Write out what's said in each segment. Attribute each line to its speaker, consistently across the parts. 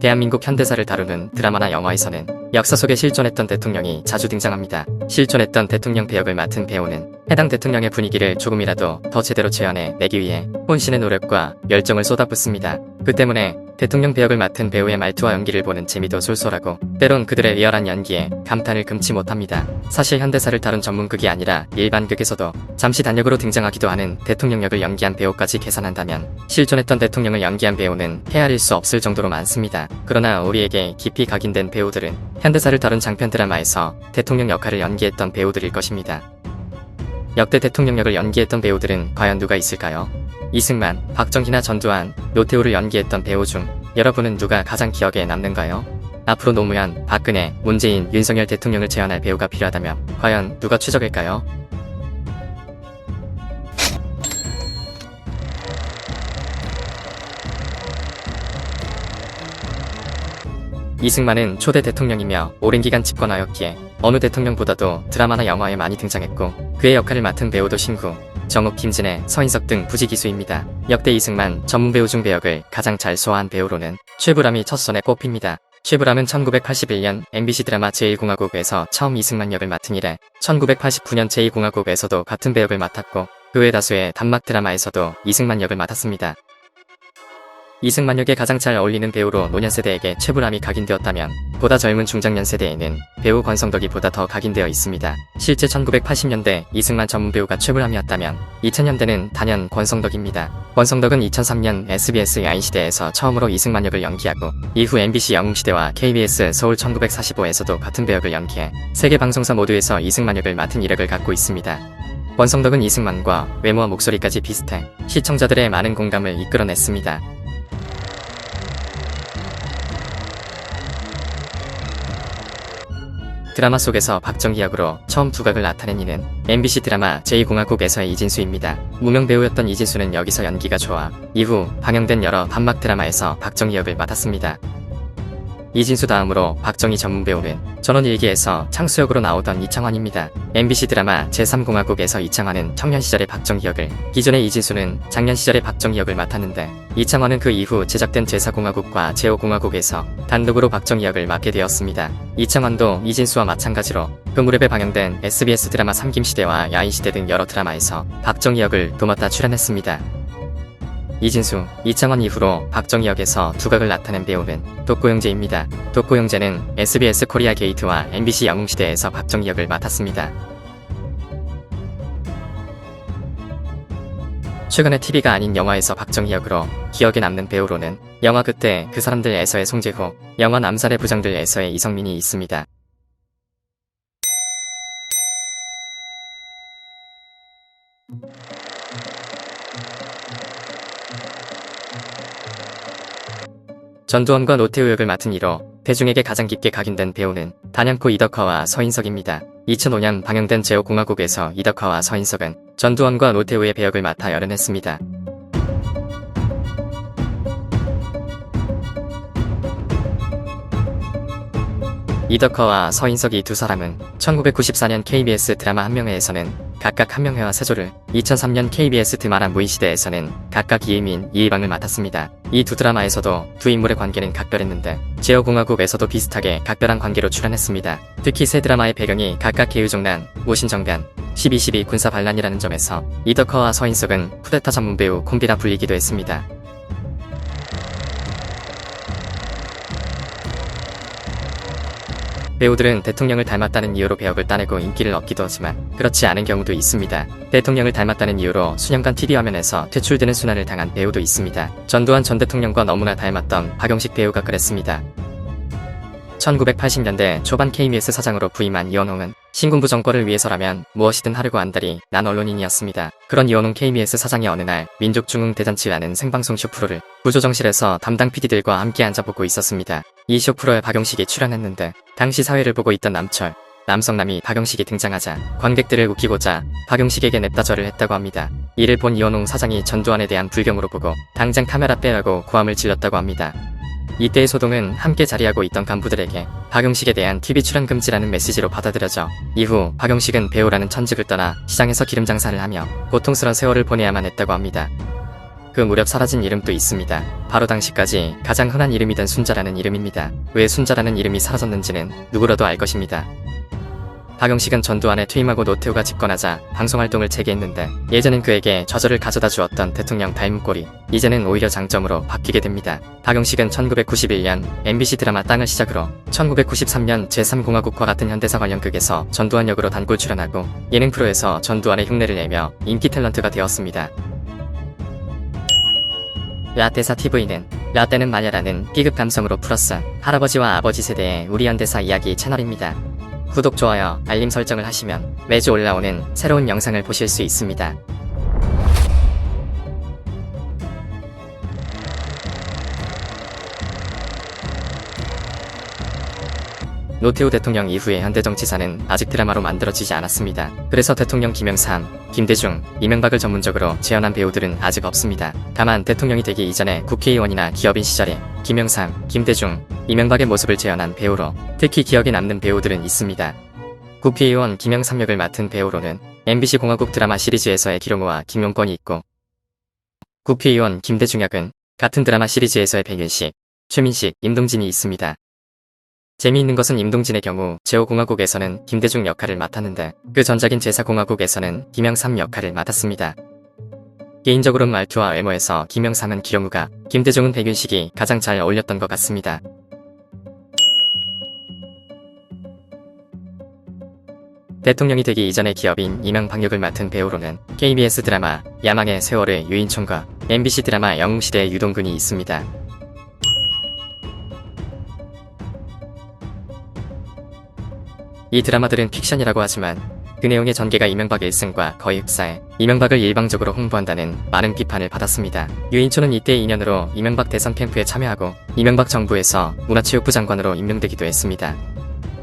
Speaker 1: 대한민국 현대사를 다루는 드라마나 영화에서는 역사 속에 실존했던 대통령이 자주 등장합니다. 실존했던 대통령 배역을 맡은 배우는 해당 대통령의 분위기를 조금이라도 더 제대로 재현해 내기 위해 혼신의 노력과 열정을 쏟아붓습니다. 그 때문에 대통령 배역을 맡은 배우의 말투와 연기를 보는 재미도 쏠쏠하고 때론 그들의 리얼한 연기에 감탄을 금치 못합니다. 사실 현대사를 다룬 전문극이 아니라 일반극에서도 잠시 단역으로 등장하기도 하는 대통령 역을 연기한 배우까지 계산한다면 실존했던 대통령을 연기한 배우는 헤아릴 수 없을 정도로 많습니다. 그러나 우리에게 깊이 각인된 배우들은 현대사를 다룬 장편 드라마에서 대통령 역할을 연기했던 배우들일 것입니다. 역대 대통령 역을 연기했던 배우들은 과연 누가 있을까요? 이승만, 박정희나 전두환, 노태우를 연기했던 배우 중 여러분은 누가 가장 기억에 남는가요? 앞으로 노무현, 박근혜, 문재인, 윤석열 대통령을 재현할 배우가 필요하다면 과연 누가 최적일까요? 이승만은 초대 대통령이며 오랜 기간 집권하였기에 어느 대통령보다도 드라마나 영화에 많이 등장했고 그의 역할을 맡은 배우도 신구, 정욱, 김진애, 서인석 등 부지기수입니다. 역대 이승만 전문 배우 중 배역을 가장 잘 소화한 배우로는 최불암이 첫 손에 꼽힙니다. 최불암은 1981년 MBC 드라마 제1공화국에서 처음 이승만 역을 맡은 이래 1989년 제2공화국에서도 같은 배역을 맡았고 그 외 다수의 단막 드라마에서도 이승만 역을 맡았습니다. 이승만 역에 가장 잘 어울리는 배우로 노년 세대에게 최불암이 각인되었다면 보다 젊은 중장년 세대에는 배우 권성덕이 보다 더 각인되어 있습니다. 실제 1980년대 이승만 전문 배우가 최불암이었다면 2000년대는 단연 권성덕입니다. 권성덕은 2003년 SBS 야인시대에서 처음으로 이승만 역을 연기하고 이후 MBC 영웅시대와 KBS 서울 1945에서도 같은 배역을 연기해 세계 방송사 모두에서 이승만 역을 맡은 이력을 갖고 있습니다. 권성덕은 이승만과 외모와 목소리까지 비슷해 시청자들의 많은 공감을 이끌어냈습니다. 드라마 속에서 박정희 역으로 처음 두각을 나타낸 이는 MBC 드라마 제2공화국에서의 이진수입니다. 무명 배우였던 이진수는 여기서 연기가 좋아 이후 방영된 여러 단막 드라마에서 박정희 역을 맡았습니다. 이진수 다음으로 박정희 전문 배우는 전원 일기에서 창수역으로 나오던 이창환입니다. MBC 드라마 제3공화국에서 이창환은 청년 시절의 박정희 역을, 기존의 이진수는 장년 시절의 박정희 역을 맡았는데 이창환은 그 이후 제작된 제4공화국과 제5공화국에서 단독으로 박정희 역을 맡게 되었습니다. 이창환도 이진수와 마찬가지로 그 무렵에 방영된 SBS 드라마 삼김시대와 야인시대 등 여러 드라마에서 박정희 역을 도맡아 출연했습니다. 이진수, 이창원 이후로 박정희 역에서 두각을 나타낸 배우는 독고영재입니다. 독고영재는 SBS 코리아 게이트와 MBC 영웅시대에서 박정희 역을 맡았습니다. 최근에 TV가 아닌 영화에서 박정희 역으로 기억에 남는 배우로는 영화 그때 그 사람들에서의 송재호, 영화 남살의 부장들에서의 이성민이 있습니다. 전두환과 노태우 역을 맡은 이로 대중에게 가장 깊게 각인된 배우는 단연코 이덕화와 서인석입니다. 2005년 방영된 제5공화국에서 이덕화와 서인석은 전두환과 노태우의 배역을 맡아 열연했습니다. 이덕화와 서인석이 두 사람은 1994년 KBS 드라마 한명회에서는 각각 한명회와 세조를, 2003년 KBS 드마라 무인시대에서는 각각 이혜민, 이희방을 맡았습니다. 이 두 드라마에서도 두 인물의 관계는 각별했는데 제어공화국에서도 비슷하게 각별한 관계로 출연했습니다. 특히 세 드라마의 배경이 각각 개유정난, 무신정간, 12.12 군사 반란이라는 점에서 이덕화와 서인석은 쿠데타 전문 배우 콤비라 불리기도 했습니다. 배우들은 대통령을 닮았다는 이유로 배역을 따내고 인기를 얻기도 하지만 그렇지 않은 경우도 있습니다. 대통령을 닮았다는 이유로 수년간 TV 화면에서 퇴출되는 순환을 당한 배우도 있습니다. 전두환 전 대통령과 너무나 닮았던 박용식 배우가 그랬습니다. 1980년대 초반 KBS 사장으로 부임한 이원홍은 신군부 정권을 위해서라면 무엇이든 하려고 한다리 난 언론인이었습니다. 그런 이원홍 KBS 사장이 어느 날 민족중흥대잔치라는 생방송 쇼프로를 구조정실에서 담당 PD들과 함께 앉아보고 있었습니다. 이 쇼프로에 박용식이 출연했는데 당시 사회를 보고 있던 남철, 남성남이 박용식이 등장하자 관객들을 웃기고자 박용식에게 냅다 절을 했다고 합니다. 이를 본 이원홍 사장이 전두환에 대한 불경으로 보고 당장 카메라 빼라고 고함을 질렀다고 합니다. 이때의 소동은 함께 자리하고 있던 간부들에게 박용식에 대한 TV 출연 금지라는 메시지로 받아들여져 이후 박용식은 배우라는 천직을 떠나 시장에서 기름 장사를 하며 고통스러운 세월을 보내야만 했다고 합니다. 그 무렵 사라진 이름도 있습니다. 바로 당시까지 가장 흔한 이름이던 순자라는 이름입니다. 왜 순자라는 이름이 사라졌는지는 누구라도 알 것입니다. 박영식은 전두환에 퇴임하고 노태우가 집권하자 방송활동을 재개했는데 예전엔 그에게 좌절을 가져다 주었던 대통령 닮은꼴이 이제는 오히려 장점으로 바뀌게 됩니다. 박영식은 1991년 MBC 드라마 땅을 시작으로 1993년 제3공화국과 같은 현대사 관련 극에서 전두환 역으로 단골 출연하고 예능 프로에서 전두환의 흉내를 내며 인기 탤런트가 되었습니다. 라떼사 TV는 라떼는 마녀라는 B급 감성으로 풀었어 할아버지와 아버지 세대의 우리 현대사 이야기 채널입니다. 구독, 좋아요, 알림 설정을 하시면 매주 올라오는 새로운 영상을 보실 수 있습니다. 노태우 대통령 이후의 현대 정치사는 아직 드라마로 만들어지지 않았습니다. 그래서 대통령 김영삼, 김대중, 이명박을 전문적으로 재현한 배우들은 아직 없습니다. 다만 대통령이 되기 이전에 국회의원이나 기업인 시절에 김영삼, 김대중, 이명박의 모습을 재현한 배우로 특히 기억에 남는 배우들은 있습니다. 국회의원 김영삼 역을 맡은 배우로는 MBC 공화국 드라마 시리즈에서의 기룡우와 김용권이 있고 국회의원 김대중 역은 같은 드라마 시리즈에서의 백윤식, 최민식, 임동진이 있습니다. 재미있는 것은 임동진의 경우 제5공화국에서는 김대중 역할을 맡았는데 그 전작인 제4공화국에서는 김영삼 역할을 맡았습니다. 개인적으로 말투와 외모에서 김영삼은 기룡우가 김대중은 백윤식이 가장 잘 어울렸던 것 같습니다. 대통령이 되기 이전의 기업인 이명박역을 맡은 배우로는 KBS 드라마 야망의 세월의 유인총과 MBC 드라마 영웅시대의 유동근이 있습니다. 이 드라마들은 픽션이라고 하지만 그 내용의 전개가 이명박 일승과 거의 흡사해 이명박을 일방적으로 홍보한다는 많은 비판을 받았습니다. 유인초는 이때 인연으로 이명박 대선 캠프에 참여하고 이명박 정부에서 문화체육부 장관으로 임명되기도 했습니다.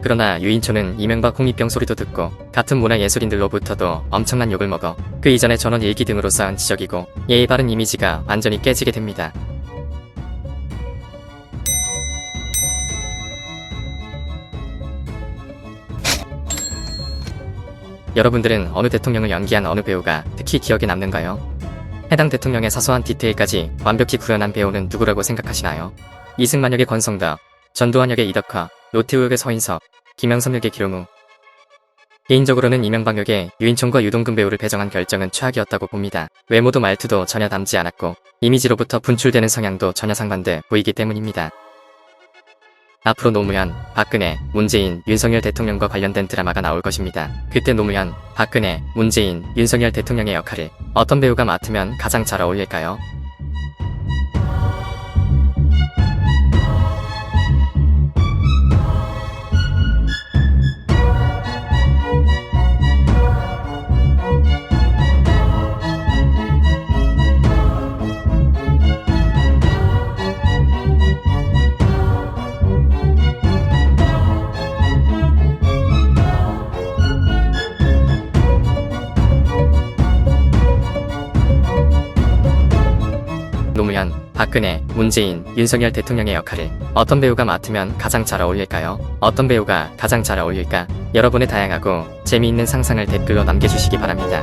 Speaker 1: 그러나 유인초는 이명박 홍익병 소리도 듣고 같은 문화예술인들로부터도 엄청난 욕을 먹어 그 이전에 전원 일기 등으로 쌓은 지적이고 예의 바른 이미지가 완전히 깨지게 됩니다. 여러분들은 어느 대통령을 연기한 어느 배우가 특히 기억에 남는가요? 해당 대통령의 사소한 디테일까지 완벽히 구현한 배우는 누구라고 생각하시나요? 이승만 역의 권성덕, 전두환 역의 이덕화, 노태우 역의 서인석, 김영삼 역의 기룡우. 개인적으로는 이명박 역의 유인총과 유동근 배우를 배정한 결정은 최악이었다고 봅니다. 외모도 말투도 전혀 닮지 않았고 이미지로부터 분출되는 성향도 전혀 상반돼 보이기 때문입니다. 앞으로 노무현, 박근혜, 문재인, 윤석열 대통령과 관련된 드라마가 나올 것입니다. 그때 노무현, 박근혜, 문재인, 윤석열 대통령의 역할을 어떤 배우가 맡으면 가장 잘 어울릴까요? 박근혜, 문재인, 윤석열 대통령의 역할을 어떤 배우가 맡으면 가장 잘 어울릴까요? 어떤 배우가 가장 잘 어울릴까? 여러분의 다양하고 재미있는 상상을 댓글로 남겨주시기 바랍니다.